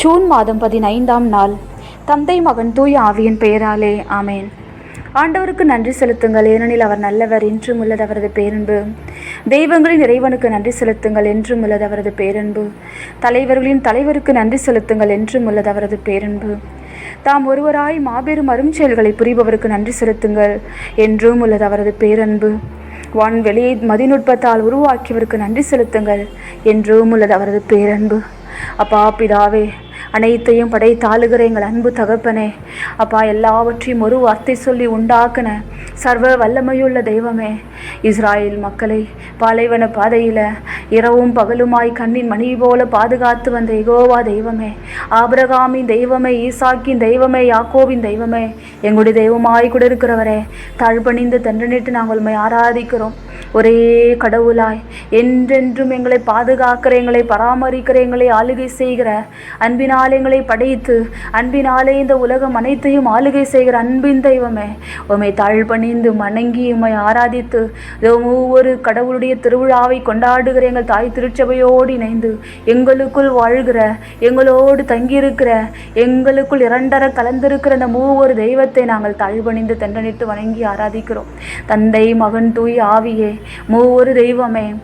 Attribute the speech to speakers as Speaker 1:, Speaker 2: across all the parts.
Speaker 1: June மாதம் பதினைந்தாம் நாள். தந்தை மகன் தூய ஆவியின் பெயராலே ஆமேன். ஆண்டவருக்கு நன்றி செலுத்துங்கள். ஏனெனில் அவர் நல்லவர் என்றும் உள்ளது அவரது பேரன்பு. தெய்வங்களின் இறைவனுக்கு நன்றி செலுத்துங்கள் என்றும் உள்ளது அவரது பேரன்பு. தலைவர்களின் தலைவருக்கு நன்றி செலுத்துங்கள் என்றும் உள்ளது அவரது பேரன்பு. தாம் ஒருவராய் மாபெரும் அருஞ்செயல்களை புரிபவருக்கு நன்றி செலுத்துங்கள் என்றும் உள்ளது அவரது பேரன்பு. வான்வெளியை மதிநுட்பத்தால் உருவாக்கியவருக்கு நன்றி செலுத்துங்கள் என்றும் உள்ளது அவரது பேரன்பு. அப்பா பிதாவே அனைத்தையும் படைத்தாளுகிற எங்கள் அன்பு தகப்பனே. அப்பா எல்லாவற்றையும் ஒரு வார்த்தை சொல்லி உண்டாக்குன சர்வ வல்லமையுள்ள தெய்வமே. இஸ்ராயேல் மக்களை பாலைவன பாதையில் இரவும் பகலுமாய் கண்ணின் மணி போல பாதுகாத்து வந்த எகோவா தெய்வமே. ஆபிரகாமின் தெய்வமே ஈசாக்கின் தெய்வமே யாக்கோவின் தெய்வமே. எங்களுடைய தெய்வமாய் கூட இருக்கிறவரே தாழ்பணிந்து தண்டனிட்டு நாங்கள் உண்மை ஆராதிக்கிறோம். ஒரே கடவுளாய் என்றென்றும் எங்களை பாதுகாக்கிற எங்களை பராமரிக்கிற எங்களை ஆளுகை செய்கிற அன்பினால் எங்களை படைத்து அன்பினாலே இந்த உலகம் அனைத்தையும் ஆளுகை செய்கிற அன்பின் தெய்வமே. உமை தாழ்பணிந்து மணங்கி உமை ஆராதித்து ஒவ்வொரு கடவுளுடைய திருவிழாவை கொண்டாடுகிற எங்கள் தாய் திருச்சபையோடு இணைந்து எங்களுக்குள் வாழ்கிற எங்களோடு தங்கியிருக்கிற எங்களுக்குள் இரண்டர கலந்திருக்கிற அந்த மூவொரு தெய்வத்தை நாங்கள் தாழ்வணிந்து தண்டனிட்டு வணங்கி ஆராதிக்கிறோம். தந்தை மகன் தூய் ஆவியே மூவொரு தெய்வமே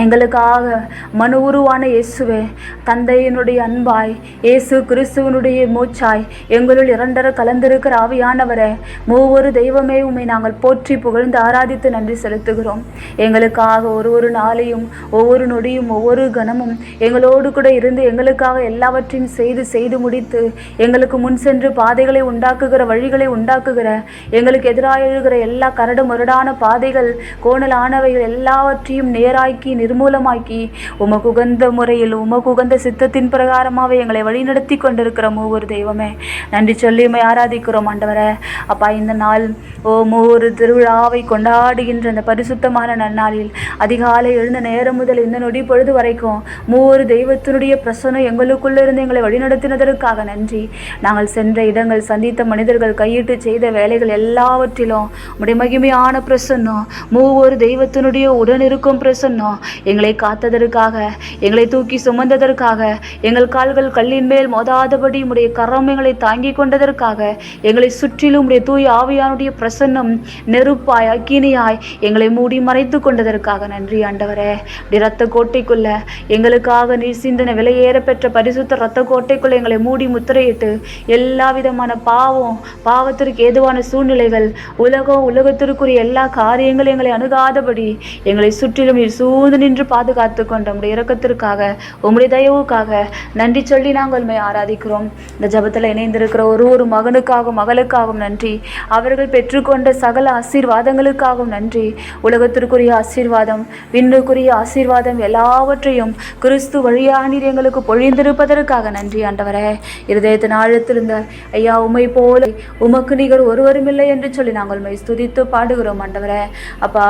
Speaker 1: எங்களுக்காக மனு உருவான இயேசுவே தந்தையினுடைய அன்பாய் இயேசு கிறிஸ்துவனுடைய மூச்சாய் எங்களுள் இரண்டர கலந்திருக்கிற ஆவியானவரே மூவொரு தெய்வமே உண்மை நாங்கள் போற்றி புகழ்ந்து ஆராதித்து நன்றி செலுத்துகிறோம். எங்களுக்காக ஒரு ஒரு நாளையும் ஒவ்வொரு நொடியும் ஒவ்வொரு கணமும் எங்களோடு கூட இருந்து எங்களுக்காக எல்லாவற்றையும் செய்து செய்து முடித்து எங்களுக்கு முன் சென்று பாதைகளை உண்டாக்குகிற வழிகளை உண்டாக்குகிற எங்களுக்கு எதிராக எழுகிற எல்லா கரடு முரடான பாதைகள் கோணலானவைகள் எல்லாவற்றையும் நேராக்கி நிர்மூலமாக்கி உமக்கு முறையில் உமக்கு சித்தத்தின் பிரகாரமாகவே எங்களை வழிநடத்தி கொண்டிருக்கிற மூவர் தெய்வமே. நன்றி சொல்லி உமை ஆராதிக்கிறோம் ஆண்டவரே. அப்பா இந்த நாள் ஓ மூவர் திருவிழாவை கொண்டாடுகின்ற அந்த பரிசுத்தமான நன்னாளில் அதிகாலை எழுந்த நேரம் முதல் இந்த நொடி பொழுது வரைக்கும் மூவர் தெய்வத்தினுடைய பிரசனம் எங்களுக்குள்ளே இருந்து எங்களை வழிநடத்தினதற்காக நன்றி. நாங்கள் சென்ற இடங்கள் சந்தித்த மனிதர்கள் கையிட்டு செய்த வேலைகள் எல்லாவற்றிலும் உடைய மகிமையான பிரசன்னம் மூவர் தெய்வத்தினுடைய உடனிருக்கும் பிரசன்னம் எங்களை காத்ததற்காக எங்களை தூக்கி சுமந்ததற்காக எங்கள் கால்கள் கல்லின் மேல் மோதாதபடி உடைய கரம் எங்களை தாங்கி கொண்டதற்காக எங்களை சுற்றிலும் உடைய தூய் ஆவியானுடைய பிரசன்னம் நெருப்பாய் அக்கினியாய் எங்களை மூடி மறைத்து கொண்டதற்காக. நன்றி ஆண்டவரே. இரத்த கோட்டைக்குள்ள எங்களுக்காக நீர் சிந்தனை விலையேற பெற்ற பரிசுத்த இரத்த கோட்டைக்குள்ள எங்களை மூடி முத்திரையிட்டு எல்லா விதமான பாவம் பாவத்திற்கு ஏதுவான சூழ்நிலைகள் உலகம் உலகத்திற்குரிய எல்லா காரியங்களும் எங்களை அணுகாதபடி எங்களை சுற்றிலும் நீர் சூழ்ந்து நின்று பாதுகாத்து கொண்ட உடைய இறக்கத்திற்காக உம்முடைய தயவுக்காக நன்றி சொல்லி நாங்கள் உண்மை ஆராதிக்கிறோம். இந்த ஜபத்தில் இணைந்திருக்கிற ஒரு ஒரு மகனுக்காகவும் மகளுக்காகவும் நன்றி. அவர்கள் பெற்றுக்கொண்ட சகல ஆசீர்வாதங்களுக்காகவும் நன்றி. உலகத்திற்குரிய ஆசீர்வாதம் விண்ணுக்குரிய ஆசீர்வாதம் எல்லாவற்றையும் கிறிஸ்து வழியானீர் எங்களுக்கு பொழிந்திருப்பதற்காக நன்றி ஆண்டவரே. இருதயத்தின் ஆழத்திருந்த ஐயா உமை போல உமக்கு நிகர் ஒருவருமில்லை என்று சொல்லி நாங்கள் உண்மை ஸ்துதித்து பாடுகிறோம் ஆண்டவரே. அப்பா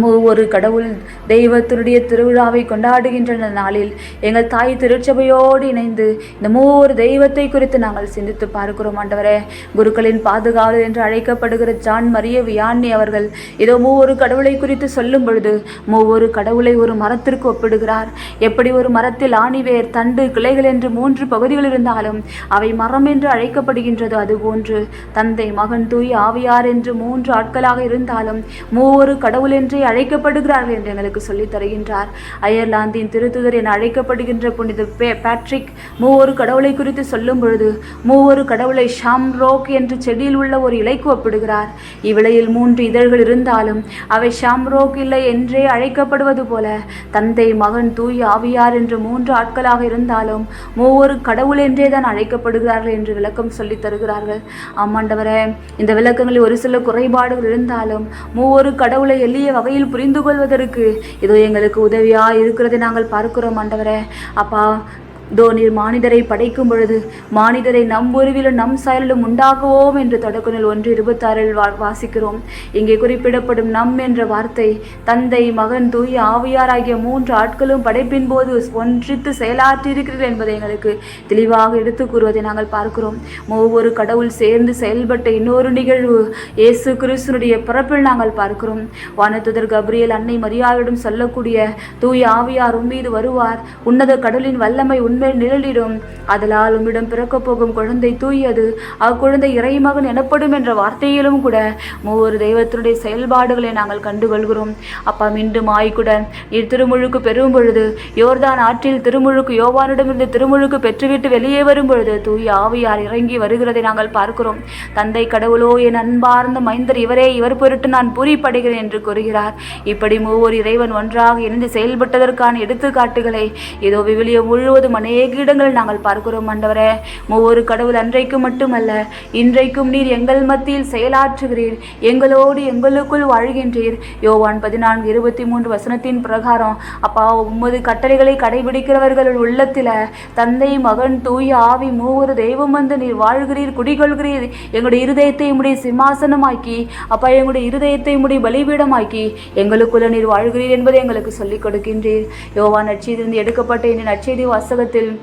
Speaker 1: ஒவ்வொரு கடவுள் தெய்வத்தினுடைய திருவிழாவை கொண்டாடுகின்ற நாளில் எங்கள் தாய் திருச்சபையோடு இணைந்து இந்த மூவர் தெய்வத்தை குறித்து நாங்கள் சிந்தித்து பார்க்கிறோம் ஆண்டவரே. குருக்களின் பாதுகாவலர் என்று அழைக்கப்படுகிற ஜான் மரிய வியாண்ணி அவர்கள் இதோ மூவொரு கடவுளை குறித்து சொல்லும் பொழுது மூவொரு கடவுளை ஒரு மரத்திற்கு ஒப்பிடுகிறார். எப்படி ஒரு மரத்தில் ஆணிவேர் தண்டு கிளைகள் என்று மூன்று பகுதிகள் இருந்தாலும் அவை மரம் என்று அழைக்கப்படுகின்றது. அதுபோன்று தந்தை மகன் தூய் ஆவியார் என்று மூன்று ஆட்களாக இருந்தாலும் மூவொரு கடவுள் என்று அழைக்கப்படுகிறார்கள் என்று எங்களுக்கு சொல்லித் தருகின்றார். அயர்லாந்தின் திருத்துதர் என அழைக்கப்படுகின்ற புனித பே பேட்ரிக் மூவொரு கடவுளை குறித்து சொல்லும் பொழுது மூவொரு கடவுளை ஷாம் ரோக் என்று செடியில் உள்ள ஒரு இலைக்கு ஒப்பிடுகிறார். இவ்விலையில் மூன்று இதழ்கள் இருந்தாலும் அவை ஷாம் ரோக் இல்லை என்றே அழைக்கப்படுவது போல தந்தை மகன் தூய் ஆவியார் என்று மூன்று ஆட்களாக இருந்தாலும் மூவொரு கடவுள் என்றே தான் அழைக்கப்படுகிறார்கள் என்று விளக்கம் சொல்லித் தருகிறார்கள். ஆமாண்டவரே இந்த விளக்கங்களில் ஒரு சில குறைபாடுகள் இருந்தாலும் மூவொரு கடவுளை எளிய வகையில் புரிந்து கொள்வதற்கு இதோ எங்களுக்கு உதவியா இருக்கிறதை நாங்கள் பார்க்கிறோம் ஆண்டவரே. அப்பா தோ நீர் மானிடரை படைக்கும் பொழுது மானிடரை நம் உருவிலும் நம் செயலிலும் உண்டாக்குவோம் என்று தொடக்குநல் ஒன்று இருபத்தாறில் வா வாசிக்கிறோம். இங்கே குறிப்பிடப்படும் நம் என்ற வார்த்தை தந்தை மகன் தூய ஆவியார் ஆகிய மூன்று ஆட்களும் படைப்பின் போது ஒன்றித்து செயலாற்றியிருக்கிறது என்பதை எங்களுக்கு தெளிவாக எடுத்து கூறுவதை நாங்கள் பார்க்கிறோம். ஒவ்வொரு கடவுள் சேர்ந்து செயல்பட்ட இன்னொரு நிகழ்வு இயேசு கிறிஸ்துனுடைய பிறப்பில் நாங்கள் பார்க்கிறோம். வானத்துதர் கப்ரியல் அன்னை மரியாதையிடம் சொல்லக்கூடிய தூய ஆவியார் உம்மீது வருவார். உன்னத கடவுளின் வல்லமை உன் மேல் நிழலிடும். அதலால் உம்மிடம் பிறக்க போகும் குழந்தை தூயது. அக்குழந்தை இறைமகன் எனப்படும் என்ற வார்த்தையிலும் கூட மூவர் தெய்வத்தினுடைய செயல்பாடுகளை நாங்கள் கண்டுகொள்கிறோம். அப்பா மீண்டும் ஆய்க்குடன் நீர் திருமுழுக்கு பெறும் பொழுது யோர்தான் ஆற்றில் திருமுழுக்கு யோவானிடமிருந்து திருமுழுக்கு பெற்றுவிட்டு வெளியே வரும் பொழுது தூய ஆவியார் இறங்கி வருகிறதை நாங்கள் பார்க்கிறோம். தந்தை கடவுளோ என் அன்பார்ந்த மைந்தர் இவரே இவர் பொருட்டு நான் பூரிப்படைகிறேன் என்று கூறுகிறார். இப்படி மூவர் இறைவன் ஒன்றாக இணைந்து செயல்பட்டதற்கான எடுத்துக்காட்டுகளை இதோ விவிலியம் முழுவதும் அநேக இடங்களில் நாங்கள் பார்க்கிறோம் ஆண்டவரே. ஒவ்வொரு கடவுள் அன்றைக்கு மட்டுமல்ல இன்றைக்கும் நீர் எங்கள் மத்தியில் செயலாற்றுகிறீர். எங்களோடு எங்களுக்குள் வாழ்கின்றீர். யோவான் பதினான்கு இருபத்தி மூன்று வசனத்தின் பிரகாரம் அப்பா உமது கட்டளைகளை கடைபிடிக்கிறவர்கள் உள்ளத்தில் தந்தை மகன் தூய ஆவி மூவரு தெய்வம் வந்து நீர் வாழ்கிறீர் குடிகொள்கிறீர். எங்களுடைய இருதயத்தை உம்முடைய சிம்மாசனமாக்கி அப்பா எங்களுடைய இருதயத்தை உம்முடைய பலிபீடமாக்கி எங்களுக்குள்ள நீர் வாழ்கிறீர் என்பதை எங்களுக்கு சொல்லிக் கொடுக்கின்றீர். யோவான் நற்செய்தியிலிருந்து எடுக்கப்பட்ட இந்த நற்செய்தி hotel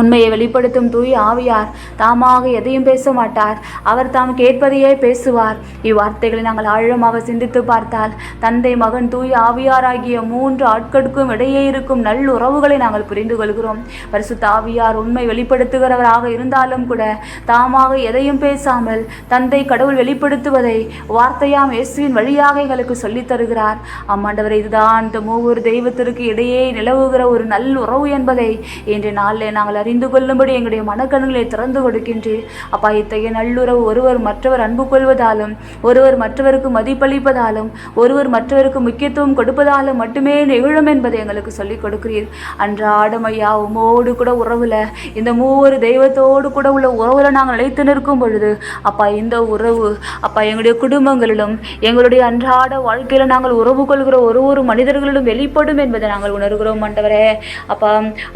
Speaker 1: உண்மையை வெளிப்படுத்தும் தூய் ஆவியார் தாமாக எதையும் பேச மாட்டார் அவர் தாம் கேட்பதையே பேசுவார். இவ்வார்த்தைகளை நாங்கள் ஆழமாக சிந்தித்து பார்த்தால் தந்தை மகன் தூய் ஆவியாராகிய மூன்று ஆட்களுக்கும் இடையே இருக்கும் நல் உறவுகளை நாங்கள் புரிந்து கொள்கிறோம். பரிசுத்த ஆவியார் உண்மை வெளிப்படுத்துகிறவராக இருந்தாலும் கூட தாமாக எதையும் பேசாமல் தந்தை கடவுள் வெளிப்படுத்துவதை வார்த்தையாம் இயேசுவின் வழியாக எங்களுக்கு சொல்லித் தருகிறார். அம்மாண்டவர் இதுதான் இந்த மூவர் தெய்வத்திற்கு இடையே நிலவுகிற ஒரு நல் உறவு என்பதை இன்றைய நாளில் நாங்கள் அறிந்து கொள்ளும்படி எங்களுடைய மனக்கண்களை திறந்து கொடுக்கின்றீர். அப்பா இத்தகைய நல்லுறவு ஒருவர் மற்றவர் அன்பு கொள்வதாலும் ஒருவர் மற்றவருக்கு மதிப்பளிப்பதாலும் ஒருவர் மற்றவருக்கு முக்கியத்துவம் கொடுப்பதாலும் மட்டுமே நிகழும் என்பதை எங்களுக்கு சொல்லிக் கொடுக்கிறீர். அன்றாடம் ஐயா உமோடு கூட உறவுல இந்த மூவரு தெய்வத்தோடு கூட உள்ள உறவுல நாங்கள் நிலைத்து நிற்கும் பொழுது அப்பா இந்த உறவு அப்பா எங்களுடைய குடும்பங்களிலும் எங்களுடைய அன்றாட வாழ்க்கையில நாங்கள் உறவு கொள்கிற ஒரு ஒரு மனிதர்களிலும் வெளிப்படும் என்பதை நாங்கள் உணர்கிறோம் ஆண்டவரே அப்பா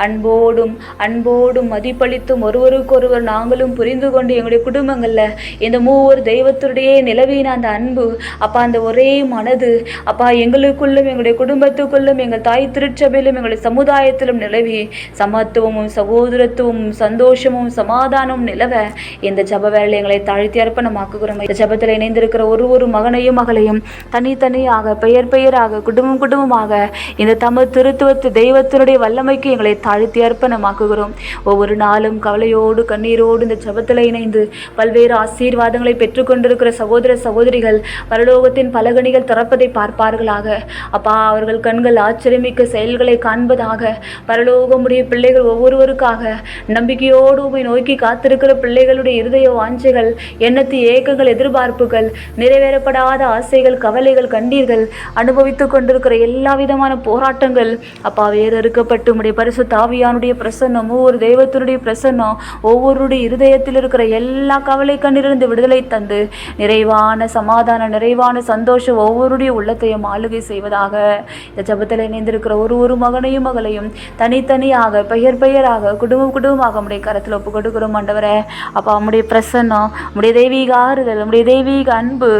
Speaker 1: அன்போடும் அன்போடும் மதிப்பளித்தும் ஒருவருக்கொருவர் நாங்களும் புரிந்து கொண்டு எங்களுடைய குடும்பங்களில் இந்த மூவர் தெய்வத்துடைய நிலவின அந்த அன்பு அப்பா அந்த ஒரே மனது அப்பா எங்களுக்குள்ளும் எங்களுடைய குடும்பத்துக்குள்ளும் எங்கள் தாய் திருச்சபையிலும் எங்களுடைய சமுதாயத்திலும் நிலவி சமத்துவமும் சகோதரத்துவமும் சந்தோஷமும் சமாதானமும் நிலவ இந்த ஜப வேலை எங்களை தாழ்த்தி அர்ப்பணமாக்குகிறோம். இந்த ஜபத்தில் இணைந்திருக்கிற ஒரு ஒரு மகனையும் மகளையும் தனித்தனியாக பெயர் பெயராக குடும்பம் குடும்பமாக இந்த தமிழ் திருத்துவத்து தெய்வத்தினுடைய வல்லமைக்கு எங்களை தாழ்த்தி அர்ப்பணமாக்குகிறோம். ஒவ்வொரு நாளும் கவலையோடு கண்ணீரோடு இந்த ஜபத்தில் இணைந்து பல்வேறு ஆசீர்வாதங்களை பெற்றுக்கொண்டிருக்கிற சகோதர சகோதரிகள் பரலோகத்தின் பலகணிகள் திறப்பதை பார்ப்பார்களாக. அப்பா அவர்கள் கண்கள் ஆச்சரியமிக்க செயல்களை காண்பதாக பரலோகமுடைய பிள்ளைகள் ஒவ்வொருவருக்காக நம்பிக்கையோடு உமை நோக்கி காத்திருக்கிற பிள்ளைகளுடைய இருதய வாஞ்சைகள் எண்ணத்து ஏக்கங்கள் எதிர்பார்ப்புகள் நிறைவேறப்படாத ஆசைகள் கவலைகள் கண்டீர்கள் அனுபவித்து கொண்டிருக்கிற எல்லா விதமான போராட்டங்கள் அப்பா வேறறுக்கப்பட்டு உடைய பரிசு தாவியானுடைய பிரசன்னம் ஒவ்வொரு ஒரு தெய்வத்தினுடைய பிரசன்னம் ஒவ்வொருடைய இருதயத்தில் இருக்கிற எல்லா கவலை கண்ணிலிருந்து விடுதலை தந்து நிறைவான சமாதான நிறைவான சந்தோஷம் ஒவ்வொருடைய உள்ளத்தையும் ஆளுகை செய்வதாக இந்த ஜபத்தில் இணைந்திருக்கிற ஒரு ஒரு மகனையும் மகளையும் தனித்தனியாக பெயர் பெயராக குடும்பம் குடும்பமாக நம்முடைய கரத்தில் ஒப்பு கொடுக்கிறோம் ஆண்டவரே. அப்போ நம்முடைய பிரசன்னம் நம்முடைய தெய்வீக ஆறுதல் நம்முடைய தெய்வீக அன்பு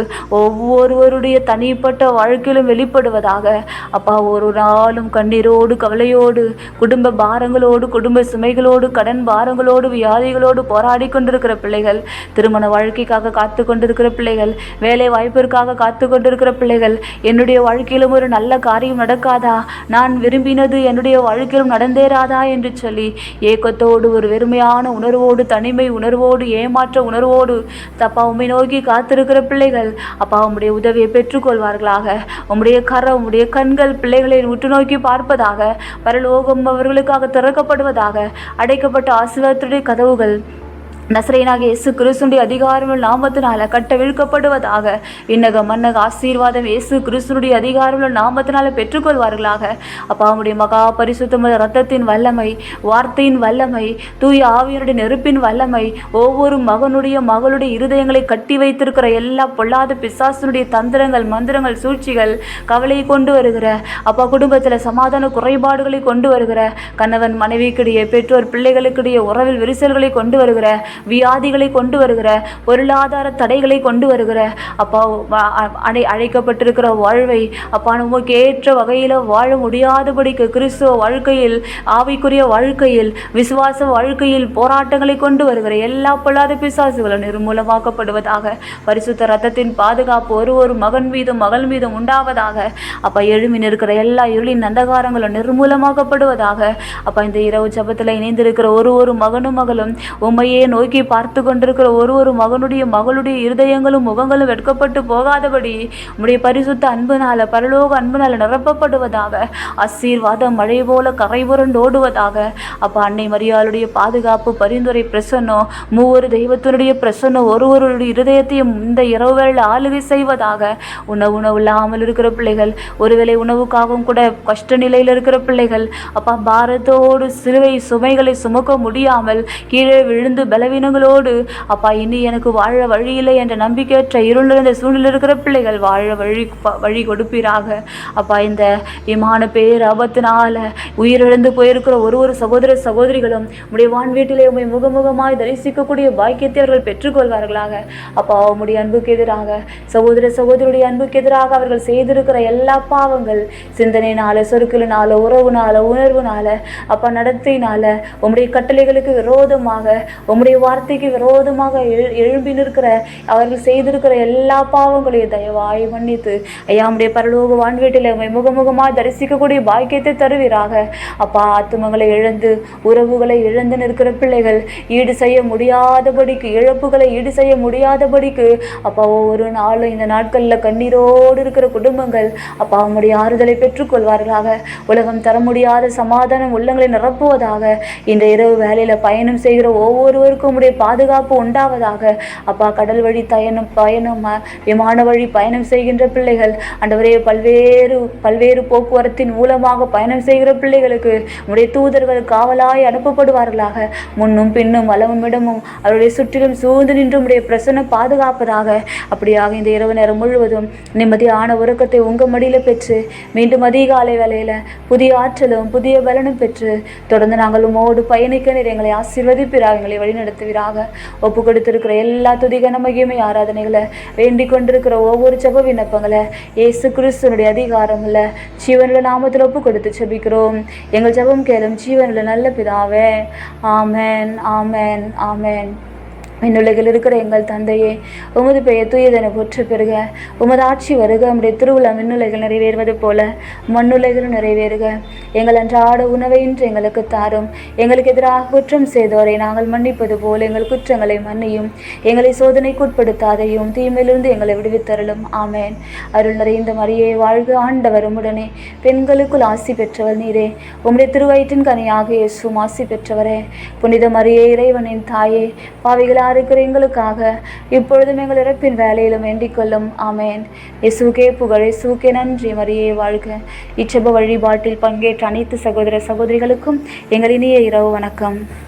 Speaker 1: ஒவ்வொருவருடைய தனிப்பட்ட வாழ்க்கையிலும் வெளிப்படுவதாக அப்பா ஒரு நாளும் கண்ணீரோடு கவலையோடு குடும்ப பாரங்களோடு குடும்ப சுமைகளோடு கடன் பாரங்களோடு வியாதிகளோடு போராடி கொண்டிருக்கிற பிள்ளைகள் திருமண வாழ்க்கைக்காக காத்து கொண்டிருக்கிற பிள்ளைகள் வேலை வாய்ப்பிற்காக காத்து கொண்டிருக்கிற பிள்ளைகள் என்னுடைய வாழ்க்கையிலும் ஒரு நல்ல காரியம் நடக்காதா? நான் விரும்பினது என்னுடைய வாழ்க்கையிலும் நடந்தேராதா என்று சொல்லி ஏக்கத்தோடு ஒரு வெறுமையான உணர்வோடு தனிமை உணர்வோடு ஏமாற்ற உணர்வோடு தப்பா உண்மை நோக்கி காத்திருக்கிற பிள்ளைகள் அப்பா உம்முடைய உதவியை பெற்றுக்கொள்வார்களாக. உம்முடைய கரம் உம்முடைய கண்கள் பிள்ளைகளை உற்று நோக்கி பார்ப்பதாக பரலோகம் அவர்களுக்காக திறக்கப்படுவதாக அடைக்கப்பட்ட ஆசீர்வாதத்துடைய கதவுகள் நசரேனாக இயேசு கிறிஸ்துடைய அதிகாரமுள்ள நாமத்தினால கட்டவிழ்க்கப்படுவதாக இன்னக மன்னக ஆசீர்வாதம் இயேசு கிறிஸ்துடைய அதிகாரமுள்ள நாமத்தினால பெற்றுக்கொள்வார்களாக. அப்பா அவனுடைய மகா பரிசுத்தமுள்ள ரத்தத்தின் வல்லமை வார்த்தையின் வல்லமை தூய ஆவியனுடைய நெருப்பின் வல்லமை ஒவ்வொரு மகனுடைய மகளுடைய இருதயங்களை கட்டி வைத்திருக்கிற எல்லா பொல்லாத பிசாசனுடைய தந்திரங்கள் மந்திரங்கள் சூழ்ச்சிகள் கவலையை கொண்டு வருகிற அப்பா குடும்பத்தில் சமாதான குறைபாடுகளை கொண்டு வருகிற கணவன் மனைவிக்கிடையே பெற்றோர் பிள்ளைகளுக்கிடையே உறவில் விரிசல்களை கொண்டு வருகிற வியாதிகளை கொண்டு வருகிற பொருளாதார தடைகளை கொண்டு வருகிற அப்பா அடை அழைக்கப்பட்டிருக்கிற வாழ்வை அப்பா நமக்கு ஏற்ற வகையில் வாழ முடியாதபடிக்கு கிறிஸ்துவ வாழ்க்கையில் ஆவிக்குரிய வாழ்க்கையில் விசுவாச வாழ்க்கையில் போராட்டங்களை கொண்டு வருகிற எல்லா பொல்லாத பிசாசுகளும் நிர்மூலமாக்கப்படுவதாக பரிசுத்த ரத்தத்தின் பாதுகாப்பு ஒரு ஒரு மகன் மீதும் மகள் மீதும் உண்டாவதாக அப்பா எழுமி நிற்கிற எல்லா இருளின் அந்தகாரங்களும் நிர்மூலமாக்கப்படுவதாக அப்பா இந்த இரவு ஜபத்தில் இணைந்திருக்கிற ஒரு ஒரு மகனும் மகளும் உண்மையே நோக்கி பார்த்து கொண்டிருக்கிற ஒரு ஒரு மகனுடைய மகளுடைய இருதயங்களும் முகங்களும் வெட்கப்பட்டு போகாதபடி உம்முடைய பரிசுத்த அன்புனால பரலோக அன்புனால நிரப்பப்படுவதாக ஆசீர்வாதம் மழை போல கரை புரண்டு ஓடுவதாக. அப்பா அன்னை மரியாளுடைய பாதுகாப்பு பரிந்துரை பிரசன்னம் மூவொரு தெய்வத்தினுடைய பிரசன்னம் ஒருவருடைய இருதயத்தையும் இந்த இரவு வேளை ஆளுகை செய்வதாக. உணவு உணவு இல்லாமல் இருக்கிற பிள்ளைகள் ஒருவேளை உணவுக்காகவும் கூட கஷ்ட நிலையில் இருக்கிற பிள்ளைகள் அப்பா பாரத்தோடு சிலுவை சுமைகளை சுமக்க முடியாமல் கீழே விழுந்து பலவீனங்களோடு அப்பா இனி எனக்கு வாழ வழி இல்லை என்ற நம்பிக்கையற்ற இருள் நிறைந்த சூழ்நிலை இருக்கிற பிள்ளைகள் வாழ வழி வழி கொடுப்பீராக. அப்பா இந்த விமான பேர் ஆபத்தினால உயிரிழந்து போயிருக்கிற ஒரு ஒரு சகோதர சகோதரிகளும் உடைய வான் வீட்டிலே உண்மை முகமுகமாய் தரிசிக்கக்கூடிய பாக்கியத்தை அவர்கள் பெற்றுக்கொள்வார்களாக. அப்பா உம்முடைய அன்புக்கு எதிராக சகோதர சகோதரியுடைய அன்புக்கு எதிராக அவர்கள் செய்திருக்கிற எல்லா பாவங்கள் சிந்தனையினால சொற்களினால உறவுனால உணர்வுனால அப்பா நடத்தையினால உம்முடைய கட்டளைகளுக்கு விரோதமாக உம்முடைய வார்த்தைக்கு விரோதமாக எழு- எழும்பி நிற்கிற அவர்கள் செய்திருக்கிற எல்லா பாவங்களையும் தயவாய் மன்னித்து ஐயா உடைய பரலோக வான்வீட்டில் முகமுகமாக தரிசிக்கக்கூடிய பாக்கியத்தை தருவீராக. அப்பா ஆத்துமங்களை இழந்து உறவுகளை இழந்து நிற்கிற பிள்ளைகள் ஈடு செய்ய முடியாதபடிக்கு இழப்புகளை ஈடு செய்ய முடியாதபடிக்கு அப்பா ஒவ்வொரு நாளும் இந்த நாட்களில் கண்ணீரோடு இருக்கிற குடும்பங்கள் அப்பா அவனுடைய ஆறுதலை பெற்றுக்கொள்வார்களாக. உலகம் தர முடியாத சமாதானம் உள்ளங்களை நிரப்புவதாக இந்த இரவு வேலையில் பயணம் செய்கிற ஒவ்வொருவருக்கும் உம்முடைய பாதுகாப்பு உண்டாவதாக. அப்பா கடல் வழி பயணம் பயணம் விமான வழி பயணம் செய்கின்ற பிள்ளைகள் அண்டவரே பல்வேறு பல்வேறு போக்குவரத்தின் மூலமாக பயணம் செய்கிற பிள்ளைகளுக்கு உம்முடைய தூதர்கள் காவலாய் அனுப்பப்படுவார்களாக. முன்னும் பின்னும் வளமும் இடமும் அவருடைய சுற்றிலும் சூழ்ந்து நின்று உடைய பிரசன்னம் பாதுகாப்பதாக. அப்படியாக இந்த இரவு நேரம் முழுவதும் நிம்மதியான உறக்கத்தை உங்க மடியில் பெற்று மீண்டும் அதிகாலை வேலையில் புதிய ஆற்றலும் புதிய பலனும் பெற்று தொடர்ந்து நாங்கள் உமோடு பயணிக்க நீர் எங்களை ஆசீர்வதிப்பிறாக எங்களை நடத்துவீராக ஒப்பு கொடுத்திருக்கிற எல்லா துதிகன மகிமை ஆராதனைகளை வேண்டிக் கொண்டிருக்கிற ஒவ்வொரு செப விண்ணப்பங்களை ஏசு கிறிஸ்துனுடைய அதிகாரங்களை ஜீவனில் ஜீவனுள்ள நாமத்தில் ஒப்பு கொடுத்து செபிக்கிறோம் எங்கள் ஜபம் கேளும் ஜீவனில் நல்ல பிதாவே. ஆமேன் ஆமேன் ஆமேன். விண்ணுலகில் இருக்கிற எங்கள் தந்தையே உமது பெயர் தூயதென போற்று பெறுக. உமது ஆட்சி வருக. உம்முடைய திருவிழா மின்னுலைகள் நிறைவேறுவது போல மண்ணுலகில் நிறைவேறுக. எங்கள் அன்றாட உணவை இன்று எங்களுக்கு தாரும். எங்களுக்கு எதிராக குற்றம் செய்தோரை நாங்கள் மன்னிப்பது போல எங்கள் குற்றங்களை மன்னியும். எங்களை சோதனைக்கு உட்படுத்தாதையும் தீமையிலிருந்து எங்களை விடுவித்தருளும். ஆமேன். அருள் நிறைந்த மரியே வாழ்க ஆண்டவர் உடனே பெண்களுக்குள் ஆசி பெற்றவர் நீரே. உம்முடைய திருவயிற்றின் கனியாக இயேசும் ஆசி பெற்றவரே. புனித மரியே இறைவனின் தாயே. பாவைகளாக இருக்கிற எங்களுக்காக இப்பொழுதும் எங்கள் இறப்பின் வேலையிலும் வேண்டிக் கொள்ளும். ஆமேன். இசுகே புகழ். இயேசுக்கே நன்றி. மரியே வாழ்க. இச்சப வழிபாட்டில் பங்கேற்ற அனைத்து சகோதர சகோதரிகளுக்கும் எங்கள் இனிய இரவு வணக்கம்.